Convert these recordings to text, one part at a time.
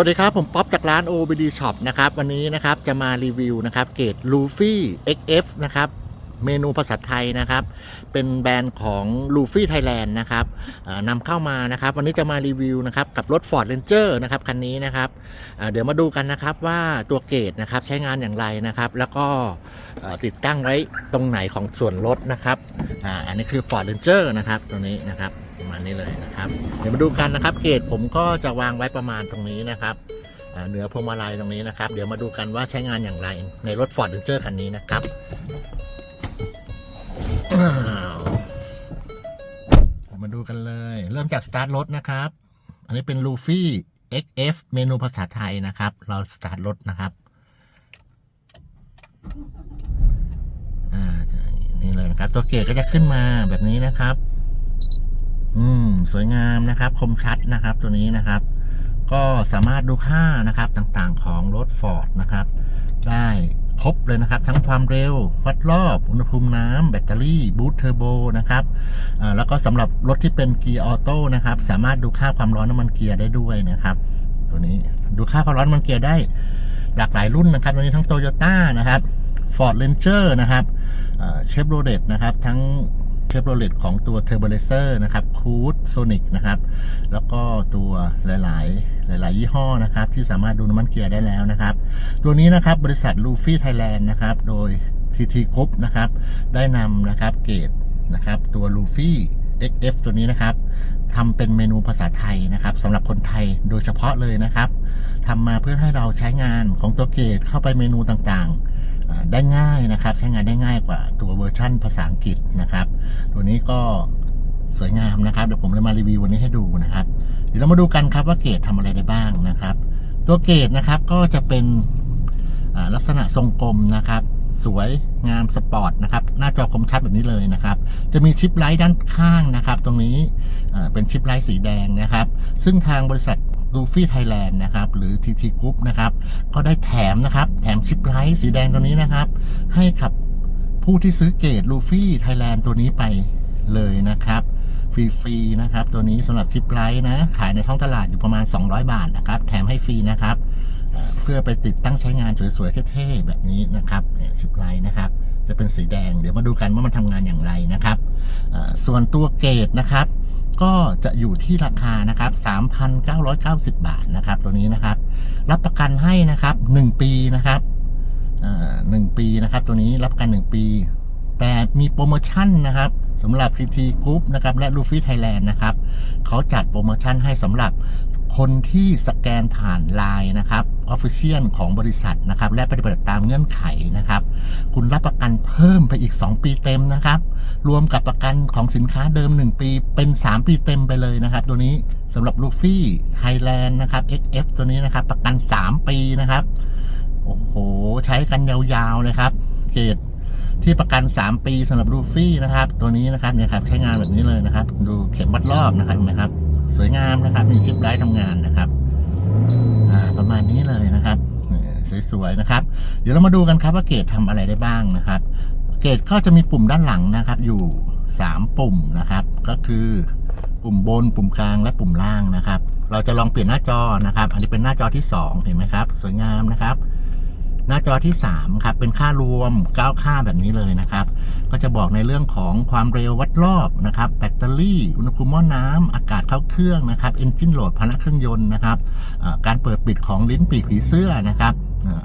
วัสดีครับ ผมป๊อปจากร้าน OBD Shop นะครับ วันนี้นะครับจะมารีวิวนะครับ เกรด Luffy XF นะครับ เมนูภาษาไทยนะครับ เป็นแบรนด์ของ Luffy Thailand นะครับนำเข้ามานะครับ วันนี้จะมารีวิวนะครับ กับรถ Ford Ranger นะครับ คันนี้นะครับเดี๋ยวมาดูกันนะครับว่าตัวเกรดนะครับใช้งานอย่างไรนะครับ แล้วก็ติดตั้งไว้ตรงไหนของส่วนรถนะครับออันนี้คือ Ford Ranger นะครับตัวนี้นะครับ ประมาณนี้เลยนะครับ เดี๋ยวมาดูกันนะครับ เกรดผมก็จะวางไว้ประมาณตรงนี้นะครับเหนือพวงมาลัยตรงนี้นะครับ เดี๋ยวมาดูกันว่าใช้งานอย่างไรในรถ Ford Ranger คันนี้นะครับมาดูกันเลย เริ่มจากสตาร์ทรถนะครับ อันนี้เป็น Luffy XF เมนูภาษาไทยนะครับ เราสตาร์ทรถนะครับนี่เลยนะครับ ตัวเกรดก็จะขึ้นมาแบบนี้นะครับ อืม สวยงามนะครับ คมชัดนะครับ ตัวนี้นะครับ ก็สามารถดูค่านะครับต่างๆของรถ Ford นะครับ ได้ครบเลยนะครับ ทั้งความเร็ว วัดรอบ อุณหภูมิน้ำแบตเตอรี่บูทเทอร์โบนะครับแล้วก็สำหรับรถที่เป็นเกียร์ออโต้นะครับ สามารถดูค่าความร้อนน้ำมันเกียร์ได้ด้วยนะครับ ตัวนี้ดูค่าความร้อนน้ำมันเกียร์ได้หลากหลายรุ่นนะครับ ตัวนี้ทั้งโตโยต้านะครับ Ford Ranger นะครับเชฟโรเลตนะครับ ทั้ง เชฟโรเลตของตัว t u r b o l a z e r นะครับคูดโซนิกนะครับ แล้วก็ตัวหลาย ๆ หลาย ๆ ยี่ห้อนะครับ ที่สามารถดูน้ำมันเกียร์ได้แล้วนะครับ ตัวนี้นะครับบริษัท Luffy Thailand นะครับ โดย TT Group นะครับ ได้นำนะครับเกรดนะครับตัว Luffy XF ตัวนี้นะครับทำเป็นเมนูภาษาไทยนะครับสำหรับคนไทยโดยเฉพาะเลยนะครับทำมาเพื่อให้เราใช้งานของตัวเกรดเข้าไปเมนูต่างๆ ได้ง่ายนะครับ ใช้งานได้ง่ายกว่าตัวเวอร์ชั่นภาษาอังกฤษนะครับ ตัวนี้ก็สวยงามนะครับ เดี๋ยวผมจะมารีวิววันนี้ให้ดูนะครับ เดี๋ยวเรามาดูกันครับว่าเกรดทำอะไรได้บ้างนะครับ ตัวเกรดนะครับก็จะเป็นลักษณะทรงกลมนะครับ สวยงามสปอร์ตนะครับ หน้าจอคมชัดแบบนี้เลยนะครับ จะมีชิปไลท์ด้านข้างนะครับ ตรงนี้เป็นชิปไลท์สีแดงนะครับ ซึ่งทางบริษัท Luffy Thailand นะครับ หรือ TT Group นะครับ ก็ได้แถมนะครับ แถมชิปไลท์สีแดงตัวนี้นะครับ ให้กับผู้ที่ซื้อเกรด Luffy Thailand ตัวนี้ไปเลยนะครับฟรีๆนะครับ ตัวนี้สำหรับชิปไลท์นะ ขายในท้องตลาดอยู่ประมาณ 200 บาทนะครับ แถมให้ฟรีนะครับ เพื่อไปติดตั้งใช้งานสวยๆเท่ๆแบบนี้นะครับชิปไลท์นะครับจะเป็นสีแดง เดี๋ยวมาดูกันว่ามันทำงานอย่างไรนะครับส่วนตัวเกรดนะครับ ก็จะอยู่ที่ราคานะครับ 3,990 บาทนะครับตัวนี้นะครับ รับประกันให้นะครับ 1 ปีนะครับอ่อหนึ่งปีนะครับ ตัวนี้รับประกัน 1 ปี แต่มีโปรโมชั่นนะครับสำหรับ CT Group นะครับและ Luffy Thailand นะครับเขาจัดโปรโมชั่นให้สำหรับ คนที่สแกนผ่าน Line นะครับ Official ของบริษัทนะครับ และปฏิบัติตามเงื่อนไขนะครับ คุณรับประกันเพิ่มไปอีก 2 ปีเต็มนะครับ รวมกับประกันของสินค้าเดิม 1 ปีเป็น 3 ปีเต็มไปเลยนะครับ ตัวนี้สำหรับ Luffy Thailand นะครับ XF ตัวนี้นะครับ ประกัน 3 ปีนะครับ โอ้โห ใช้กันยาวๆเลยครับ เกรดที่ประกัน 3 ปีสำหรับลูฟี่นะครับ ตัวนี้นะครับเนี่ยครับใช้งานแบบนี้เลยนะครับ ดูเข็มวัดรอบนะครับเห็นไหมครับ สวยงามนะครับมีชิปไลท์ทำงานนะครับประมาณนี้เลยนะครับสวยๆนะครับ เดี๋ยวเรามาดูกันครับว่าเกรดทำอะไรได้บ้างนะครับ เกรดก็จะมีปุ่มด้านหลังนะครับ อยู่ 3 ปุ่มนะครับ ก็คือปุ่มบนปุ่มกลางและปุ่มล่างนะครับ เราจะลองเปลี่ยนหน้าจอนะครับ อันนี้เป็นหน้าจอที่ 2 เห็นไหมครับ สวยงามนะครับ หน้าจอที่ 3 ครับ เป็นค่ารวม9ค่าแบบนี้เลยนะครับ ก็จะบอกในเรื่องของความเร็ววัดรอบนะครับ แบตเตอรี่ อุณหภูมิหม้อน้ำอากาศเข้าเครื่องนะครับเอนจินโหลดพนักเครื่องยนต์นะครับการเปิดปิดของลิ้นปีกผีเสื้อนะครับ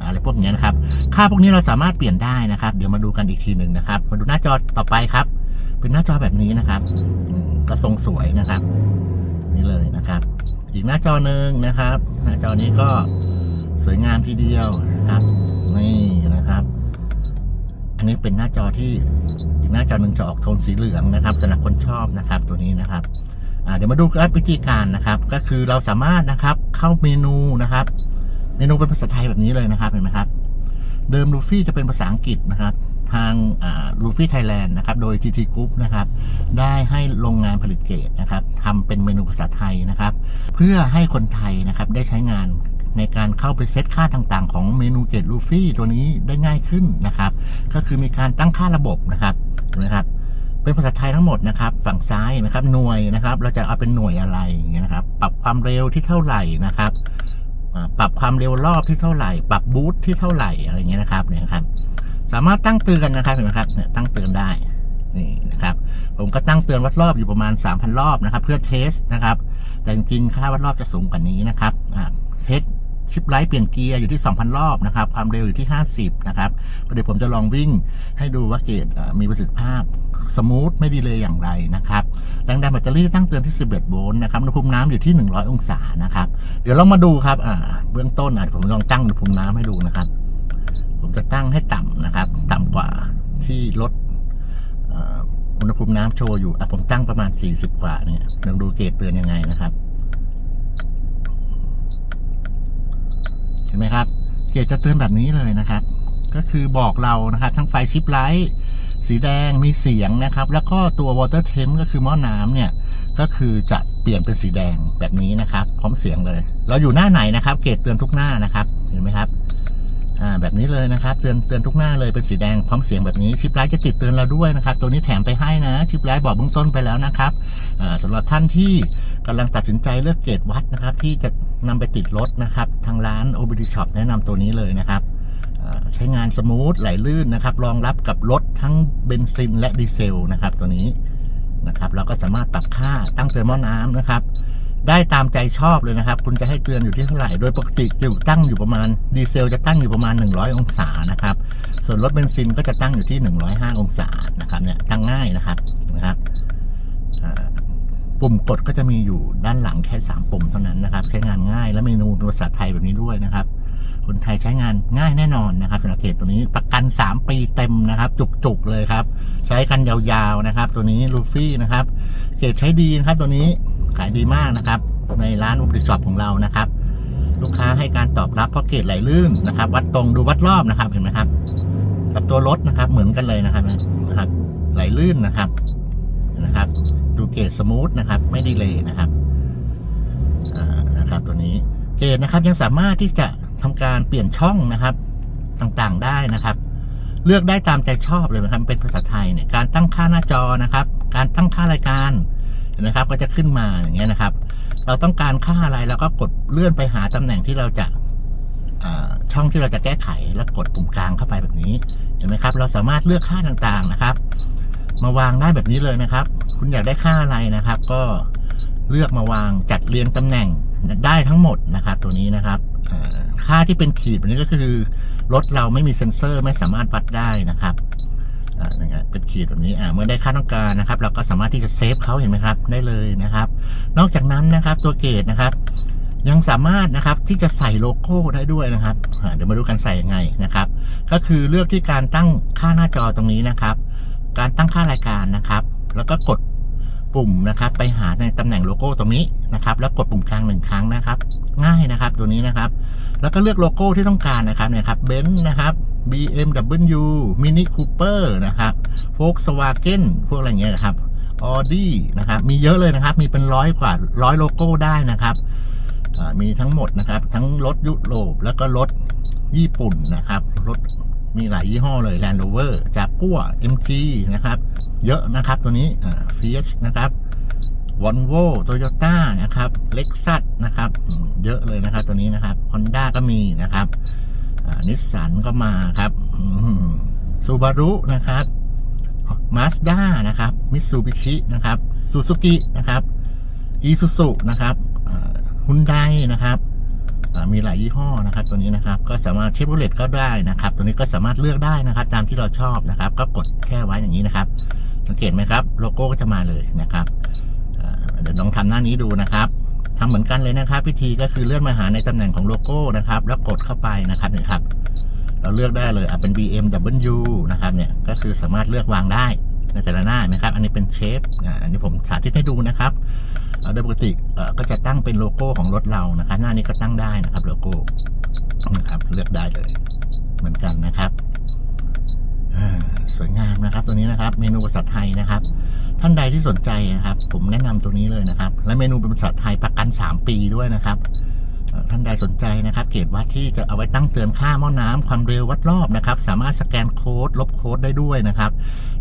อะไรพวกนี้นะครับ ค่าพวกนี้เราสามารถเปลี่ยนได้นะครับ เดี๋ยวมาดูกันอีกทีหนึ่งนะครับ มาดูหน้าจอต่อไปครับ เป็นหน้าจอแบบนี้นะครับก็ทรงสวยนะครับ นี่เลยนะครับ อีกหน้าจอหนึ่งนะครับ หน้าจอนี้ก็สวยงามทีเดียวนะครับ อันนี้เป็นหน้าจอที่อีกหน้าจอหนึ่งจะออกโทนสีเหลืองนะครับสำหรับคนชอบนะครับตัวนี้นะครับเดี๋ยวมาดูกันวิธีการนะครับ ก็คือเราสามารถนะครับเข้าเมนูนะครับ เมนูเป็นภาษาไทยแบบนี้เลยนะครับเห็นไหมครับ เดิมลูฟี่จะเป็นภาษาอังกฤษนะครับ ทางลูฟี่ไทยแลนด์นะครับ โดย TT Group นะครับ ได้ให้โรงงานผลิตเกรดนะครับทำเป็นเมนูภาษาไทยนะครับ เพื่อให้คนไทยนะครับได้ใช้งานในการเข้าไปเซตค่าต่างๆ ของเมนูเกรดลูฟี่ตัวนี้ได้ง่ายขึ้นนะครับ ก็คือมีการตั้งค่าระบบนะครับนไหมครับ เป็นภาษาไทยทั้งหมดนะครับ ฝั่งซ้ายนะครับหน่วยนะครับ เราจะเอาเป็นหน่วยอะไรอย่างเงี้ยนะครับ ปรับความเร็วที่เท่าไหร่นะครับปรับความเร็วรอบที่เท่าไหร่ ปรับบูทที่เท่าไหร่อะไรเงี้ยนะครับเนี่ยครับ สามารถตั้งเตือนนะครับเห็นไหมครับเนี่ยตั้งเตือนได้นี่นะครับผมก็ตั้งเตือนวัดรอบอยู่ประมาณ 3,000 รอบนะครับ เพื่อเทสนะครับ แต่จริงๆค่าวัดรอบจะสูงกว่านี้นะครับอ่าเทสชิปไลท์เปลี่ยนเกียร์อยู่ที่ 2,000 รอบนะครับ ความเร็วอยู่ที่ 50 นะครับเดี๋ยวผมจะลองวิ่งให้ดูว่าเกรดมีประสิทธิภาพสมูทไม่ดีเลยอย่างไรนะครับแรงดันแบตเตอรี่ตั้งเตือนที่ 11 โวลต์นะครับอุณหภูมิน้ำอยู่ที่ 100 องศานะครับ เดี๋ยวเรามาดูครับเบื้องต้นอะผมลองตั้งอุณหภูมิน้ำให้ดูนะครับ ผมจะตั้งให้ต่ำนะครับ ต่ำกว่าที่รถอุณหภูมิน้ำโชว์อยู่อะผมตั้งประมาณ 40 กว่าเนี่ยลองดูเกรดเตือนยังไงนะครับ เห็นไหมครับ เกจจะเตือนแบบนี้เลยนะครับ ก็คือบอกเรานะครับ ทั้งไฟชิปไลท์สีแดงมีเสียงนะครับ แล้วก็ตัว water temp ก็คือหม้อน้ำเนี่ย ก็คือจะเปลี่ยนเป็นสีแดงแบบนี้นะครับ พร้อมเสียงเลย เราอยู่หน้าไหนนะครับ เกจเตือนทุกหน้านะครับ เห็นไหมครับ อ่าแบบนี้เลยนะครับ เตือนเตือนทุกหน้าเลยเป็นสีแดงพร้อมเสียงแบบนี้ชิปไลท์จะติดเตือนเราด้วยนะครับ ตัวนี้แถมไปให้นะ ชิปไลท์บอกเบื้องต้นไปแล้วนะครับอ่าสำหรับท่านที่กำลังตัดสินใจเลือกเกรดวัดนะครับ ที่จะนำไปติดรถนะครับ ทางร้าน OBD Shop แนะนำตัวนี้เลยนะครับใช้งานสมูทไหลลื่นนะครับ รองรับกับรถทั้งเบนซินและดีเซลนะครับ ตัวนี้นะครับ เราก็สามารถปรับค่าตั้งเตือนหม้อน้ำนะครับ ได้ตามใจชอบเลยนะครับ คุณจะให้เตือนอยู่ที่เท่าไหร่ โดยปกติจะตั้งอยู่ประมาณดีเซลจะตั้งอยู่ประมาณ 100 องศานะครับ ส่วนรถเบนซินก็จะตั้งอยู่ที่ 105 องศานะครับเนี่ยตั้งง่ายนะครับนะครับปุ่มกดก็จะมีอยู่ด้านหลังแค่ 3 ปุ่มเท่านั้นนะครับ ใช้งานง่ายและเมนูภาษาไทยแบบนี้ด้วยนะครับ คนไทยใช้งานง่ายแน่นอนนะครับสำหรับเกตตัวนี้ประกัน 3 ปีเต็มนะครับ จุกๆเลยครับ ใช้กันยาวๆนะครับ ตัวนี้ลูฟี่นะครับ เกรดใช้ดีนะครับตัวนี้ ขายดีมากนะครับ ในร้านอุปกรณ์ของเรานะครับ ลูกค้าให้การตอบรับเพราะเกรดไหลลื่นนะครับ วัดตรงดูวัดรอบนะครับเห็นไหมครับ กับตัวรถนะครับ เหมือนกันเลยนะครับนะครับ ไหลลื่นนะครับนะครับ ดูเกรดสมูทนะครับ ไม่ดีเลยนะครับนะครับ ตัวนี้เกรดนะครับยังสามารถที่จะทำการเปลี่ยนช่องนะครับต่างๆได้นะครับ เลือกได้ตามใจชอบเลยนะครับเป็นภาษาไทยเนี่ยการตั้งค่าหน้าจอนะครับ การตั้งค่ารายการ นไหมครับก็จะขึ้นมาอย่างเงี้ยนะครับ เราต้องการค่าอะไรเราก็กดเลื่อนไปหาตำแหน่งที่เราจะช่องที่เราจะแก้ไขแล้วกดปุ่มกลางเข้าไปแบบนี้เห็นไหมครับ เราสามารถเลือกค่าต่างๆนะครับ มาวางได้แบบนี้เลยนะครับ คุณอยากได้ค่าอะไรนะครับ ก็เลือกมาวางจัดเรียงตำแหน่งได้ทั้งหมดนะครับ ตัวนี้นะครับค่าที่เป็นขีดแบบนี้ก็คือรถเราไม่มีเซ็นเซอร์ไม่สามารถวัดได้นะครับ อ่าอย่างเป็นขีดแบบนี้อ่าเมื่อได้ค่าต้องการนะครับ เราก็สามารถที่จะเซฟเขาเห็นไหมครับ ได้เลยนะครับ นอกจากนั้นนะครับตัวเกตนะครับ ยังสามารถนะครับที่จะใส่โลโก้ได้ด้วยนะครับอ่าเดี๋ยวมาดูกันใส่ยังไงนะครับ ก็คือเลือกที่การตั้งค่าหน้าจอตรงนี้นะครับ การตั้งค่ารายการนะครับ แล้วก็กดปุ่มนะครับ ไปหาในตำแหน่งโลโก้ตรงนี้นะครับ แล้วกดปุ่มกลางหนึ่งครั้งนะครับ ง่ายนะครับตัวนี้นะครับ แล้วก็เลือกโลโก้ที่ต้องการนะครับเนี่ยครับเบนซ์นะครับ BMW Mini Cooper นะครับ Volkswagen พวกอะไรเงี้ยครับ Audi นะครับ มีเยอะเลยนะครับ มีเป็นร้อยกว่าร้อยโลโก้ได้นะครับมีทั้งหมดนะครับ ทั้งรถยุโรปแล้วก็รถญี่ปุ่นนะครับ รถมีหลายยี่ห้อเลย Land Rover จากกัว MG นะครับ เยอะนะครับตัวนี้ Fiat นะครับวอลโวโตโยต้านะครับเล็กซัสนะครับ เยอะเลยนะครับตัวนี้นะครับ Honda ก็มีนะครับ นิสสันก็มาครับซูบารุนะครับมาสด้านะครับมิตซูบิชินะครับซูซูกินะครับอีซูซุนะครับฮุนไดนะครับมีหลายยี่ห้อนะครับตัวนี้นะครับก็สามารถเชฟโรเลตก็ได้นะครับ ตัวนี้ก็สามารถเลือกได้นะครับ ตามที่เราชอบนะครับ ก็กดแค่ไว้อย่างนี้นะครับ สังเกตไหมครับ โลโก้ก็จะมาเลยนะครับเดี๋ยวลองทำหน้านี้ดูนะครับ ทำเหมือนกันเลยนะครับวิธีก็คือเลื่อนมาหาในตำแหน่งของโลโก้นะครับ แล้วกดเข้าไปนะครับนี่ครับ เราเลือกได้เลยอะเป็น BMW นะครับเนี่ยก็คือสามารถเลือกวางได้ในแต่ละหน้านะครับ อันนี้เป็นเชฟอ่าอันนี้ผมสาธิตให้ดูนะครับโดยปกติเอ่อก็จะตั้งเป็นโลโก้ของรถเรานะครับ หน้านี้ก็ตั้งได้นะครับโลโก้นะครับเลือกได้เลย เหมือนกันนะครับสวยงามนะครับ ตัวนี้นะครับ เมนูภาษาไทยนะครับ ท่านใดที่สนใจนะครับ ผมแนะนำตัวนี้เลยนะครับ และเมนูเป็นภาษาไทยประกัน 3 ปีด้วยนะครับท่านใดสนใจนะครับ เกรดวัดที่จะเอาไว้ตั้งเตือนค่าหม้อน้ำความเร็ววัดรอบนะครับ สามารถสแกนโค้ดลบโค้ดได้ด้วยนะครับ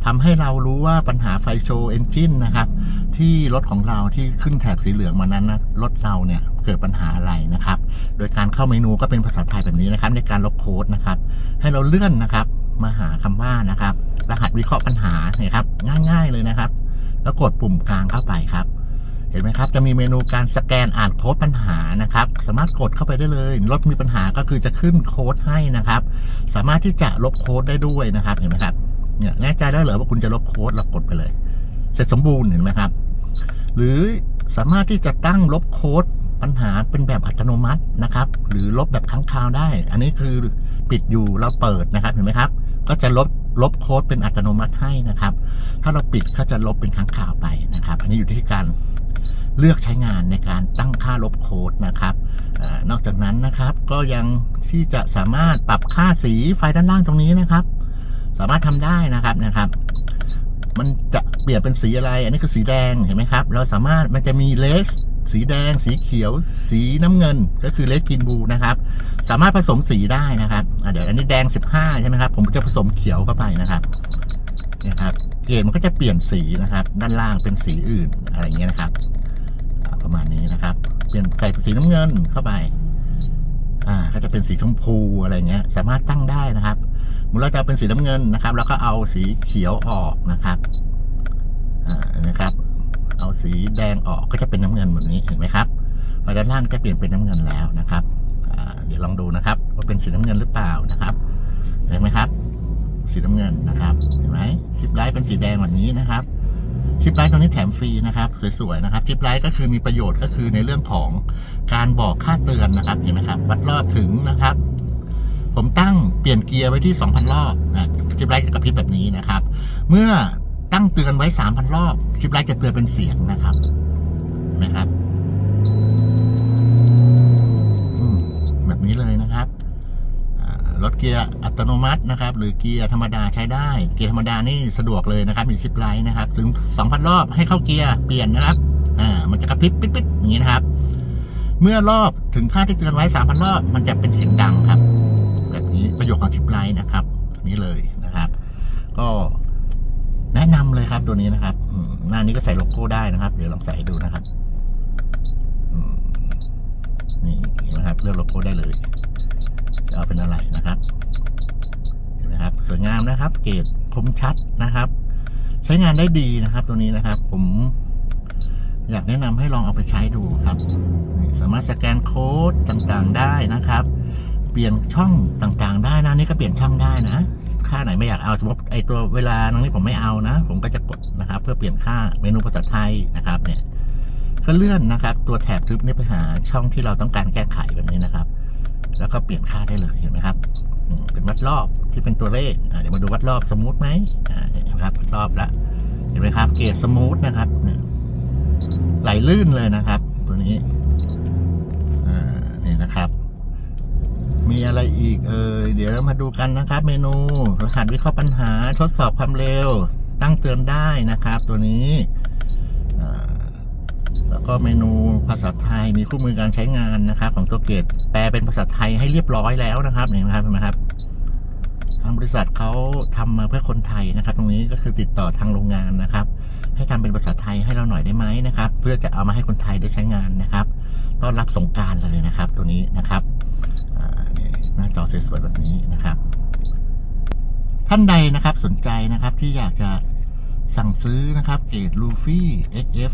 ทำให้เรารู้ว่าปัญหาไฟโชว์เอนจินนะครับ ที่รถของเราที่ขึ้นแถบสีเหลืองมานั้นนะรถเราเนี่ยเกิดปัญหาอะไรนะครับ โดยการเข้าเมนูก็เป็นภาษาไทยแบบนี้นะครับ ในการลบโค้ดนะครับ ให้เราเลื่อนนะครับ มาหาคำว่านะครับ รหัสวิเคราะห์ปัญหาเนี่ยครับ ง่าย ๆเลยนะครับ แล้วกดปุ่มกลางเข้าไปครับ เห็นไหมครับ จะมีเมนูการสแกนอ่านโค้ดปัญหานะครับ สามารถกดเข้าไปได้เลยรถมีปัญหาก็คือจะขึ้นโค้ดให้นะครับ สามารถที่จะลบโค้ดได้ด้วยนะครับ เห็นไหมครับเนี่ยแน่ใจแล้เหรอว่าคุณจะลบโค้ดเรากดไปเลย เสร็จสมบูรณ์เห็นไหมครับ หรือสามารถที่จะตั้งลบโค้ดปัญหาเป็นแบบอัตโนมัตินะครับ หรือลบแบบครั้งคราวได้ อันนี้คือปิดอยู่เราเปิดนะครับเห็นไหมครับ ก็จะลบ ลบโค้ดเป็นอัตโนมัติให้นะครับ ถ้าเราปิดก็จะลบเป็นครั้งคราวไปนะครับ อันนี้อยู่ที่การเลือกใช้งานในการตั้งค่าลบโค้ดนะครับอนอกจากนั้นนะครับก็ยังที่จะสามารถปรับค่าสีไฟด้านล่างตรงนี้นะครับ สามารถทำได้นะครับนะครับ มันจะเปลี่ยนเป็นสีอะไร อันนี้คือสีแดงเห็นไหมครับ เราสามารถมันจะมีเลส สีแดง สีเขียว สีน้ำเงิน ก็คือเลสกินบูนะครับ สามารถผสมสีได้นะครับเดี๋ยวอันนี้แดง 15 ใช่ไหมครับ ผมจะผสมเขียวเข้าไปนะครับนี่ครับเกรดมันก็จะเปลี่ยนสีนะครับ ด้านล่างเป็นสีอื่นอะไรเงี้ยนะครับประมาณนี้นะครับ เปลี่ยนใส่สีน้ำเงินเข้าไป อ่า ก็จะเป็นสีชมพูอะไรเงี้ย สามารถตั้งได้นะครับมูลเราจะเอาเป็นสีน้ำเงินนะครับ แล้วก็เอาสีเขียวออกนะครับ อ่านะครับ เอาสีแดงออกก็จะเป็นน้ำเงินแบบนี้เห็นไหมครับไฟด้านล่างจะเปลี่ยนเป็นน้ำเงินแล้วนะครับเดี๋ยวลองดูนะครับว่าเป็นสีน้ำเงินหรือเปล่านะครับเห็นไหมครับ สีน้ำเงินนะครับเห็นไหมชิปไลท์เป็นสีแดงแบบนี้นะครับชิปไลท์ตรงนี้แถมฟรีนะครับสวยๆนะครับชิปไลท์ก็คือมีประโยชน์ก็คือในเรื่องของการบอกค่าเตือนนะครับเห็นไหมครับวัดรอบถึงนะครับ ผมตั้งเปลี่ยนเกียร์ไว้ที่ 2,000 รอบนะชิปไลท์จะกระพริบแบบนี้นะครับ เมื่อ ตั้งเตือนไว้ 3,000 รอบชิปไลท์จะเตือนเป็นเสียงนะครับเห็นไหมครับแบบนี้เลยนะครับรถเกียร์อัตโนมัตินะครับ หรือเกียร์ธรรมดาใช้ได้ เกียร์ธรรมดานี่สะดวกเลยนะครับ มีชิปไลท์นะครับ ถึง 2,000 รอบให้เข้าเกียร์เปลี่ยนนะครับอ่ามันจะกระพริบปิ๊ดๆอย่างนี้นะครับ เมื่อรอบถึงค่าที่เตือนไว้ 3,000 รอบ มันจะเป็นเสียงดังครับ แบบนี้ประโยชน์ของชิปไลท์นะครับ นี่เลยนะครับ ก็ นะนำเลยครับตัวนี้นะครับอืหน้านี้ก็ใส่โลโก้ได้นะครับ เดี๋ยวลองใส่ดูนะครับนี่นไหมครับเลือกโลโก้ได้เลย จะเอาเป็นอะไรนะครับเห็นไหมครับสวยงามนะครับ เกรดคมชัดนะครับ ใช้งานได้ดีนะครับ ตัวนี้นะครับ ผม อยากแนะนำให้ลองเอาไปใช้ดูครับสามารถสแกนโค้ดต่างๆได้นะครับ เปลี่ยนช่องต่างๆ ได้นะนี่ก็เปลี่ยนช่องได้นะ ค่าไหนไม่อยากเอาสมมติไอตัวเวลาตรงนี้ผมไม่เอานะ ผมก็จะกดนะครับ เพื่อเปลี่ยนค่าเมนูภาษาไทยนะครับเนี่ยก็เลื่อนนะครับ ตัวแถบทึบนี่ไปหาช่องที่เราต้องการแก้ไขแบบนี้นะครับ แล้วก็เปลี่ยนค่าได้เลยเห็นไหมครับ เป็นวัดรอบที่เป็นตัวเลขเดี๋ยวมาดูวัดรอบสมูทไหมเห็นไหมครับวัดรอบละเห็นไหมครับ เกรดสมูทนะครับไหลลื่นเลยนะครับ ตัวนี้นี่นะครับ มีอะไรอีกเอ่ยเดี๋ยวเรามาดูกันนะครับ เมนูรหัสวิเคราะห์ปัญหาทดสอบความเร็ว ตั้งเตือนได้นะครับ ตัวนี้แล้วก็เมนูภาษาไทยมีคู่มือการใช้งานนะครับ ของตัวเกตแปลเป็นภาษาไทยให้เรียบร้อยแล้วนะครับเห็นไหมครับเห็นไหมครับทางบริษัทเขาทำมาเพื่อคนไทยนะครับ ตรงนี้ก็คือติดต่อทางโรงงานนะครับ ให้ทำเป็นภาษาไทยให้เราหน่อยได้ไหมนะครับ เพื่อจะเอามาให้คนไทยได้ใช้งานนะครับต้อนรับสงการเลยนะครับ ตัวนี้นะครับ หน้าจอสวยๆแบบนี้นะครับ ท่านใดนะครับสนใจนะครับที่อยากจะสั่งซื้อนะครับเกรดลูฟี่ XF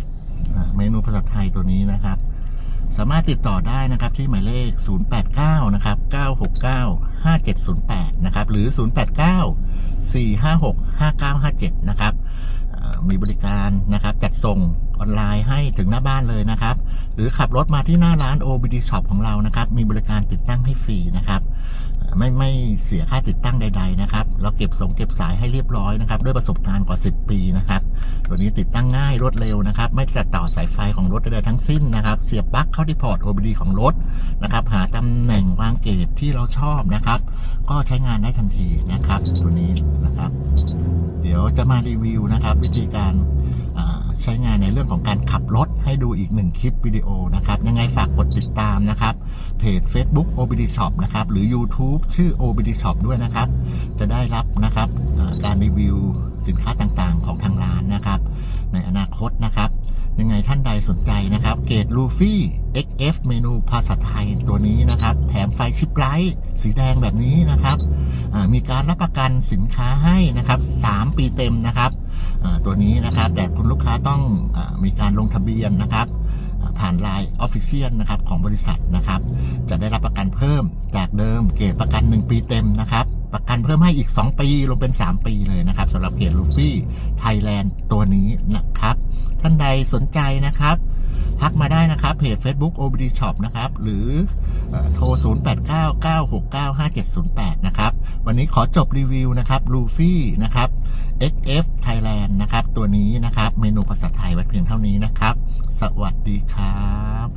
อ่าเมนูภาษาไทยตัวนี้นะครับ สามารถติดต่อได้นะครับที่หมายเลข 089 นะครับ 969 5708 นะครับ หรือ 089 456 5957 นะครับมีบริการนะครับจัดส่ง ออนไลน์ให้ถึงหน้าบ้านเลยนะครับ หรือขับรถมาที่หน้าร้าน OBD Shop ของเรานะครับ มีบริการติดตั้งให้ฟรีนะครับ ไม่ไม่เสียค่าติดตั้งใด ๆ นะครับ เราเก็บส่งเก็บสายให้เรียบร้อยนะครับ ด้วยประสบการณ์กว่า 10 ปีนะครับ ตัวนี้ติดตั้งง่ายรวดเร็วนะครับ ไม่ตัดต่อสายไฟของรถใดๆทั้งสิ้นนะครับ เสียบปลั๊กเข้าที่พอร์ต OBD ของรถนะครับ หาตำแหน่งวางเกจที่เราชอบนะครับ ก็ใช้งานได้ทันทีนะครับ ตัวนี้นะครับ เดี๋ยวจะมารีวิวนะครับ วิธีการ ใช้งานในเรื่องของการขับรถให้ดูอีกหนึ่งคลิปวิดีโอนะครับ ยังไงฝากกดติดตามนะครับ เพจ Facebook OBD Shop นะครับ หรือ YouTube ชื่อ OBD Shop ด้วยนะครับ จะได้รับนะครับการรีวิวสินค้าต่างๆ ของทางร้านนะครับ ในอนาคตนะครับ ยังไงท่านใดสนใจนะครับ เกรดลูฟี่ XF เมนูภาษาไทยตัวนี้นะครับ แถมไฟชิปไลท์สีแดงแบบนี้นะครับมีการรับประกันสินค้าให้นะครับ 3 ปีเต็มนะครับตัวนี้นะครับ แต่คุณลูกค้าต้องอมีการลงทะเบียนนะครับอ่าผ่าน Line Official นะครับของบริษัทนะครับ จะได้รับประกันเพิ่มจากเดิมเกรดประกัน 1 ปีเต็มนะครับ ประกันเพิ่มให้อีก 2 ปีรวมเป็น 3 ปีเลยนะครับสำหรับเกรดลูฟี่ไทยแลนด์ตัวนี้นะครับ ท่านใดสนใจนะครับ ทักมาได้นะครับ เพจ Facebook OBD Shop นะครับ หรือเอ่อโทร 0899695708 นะครับ วันนี้ขอจบรีวิวนะครับลูฟี่นะครับ XF Thailand นะครับ ตัวนี้นะครับ เมนูภาษาไทยไว้เพียงเท่านี้นะครับ สวัสดีครับ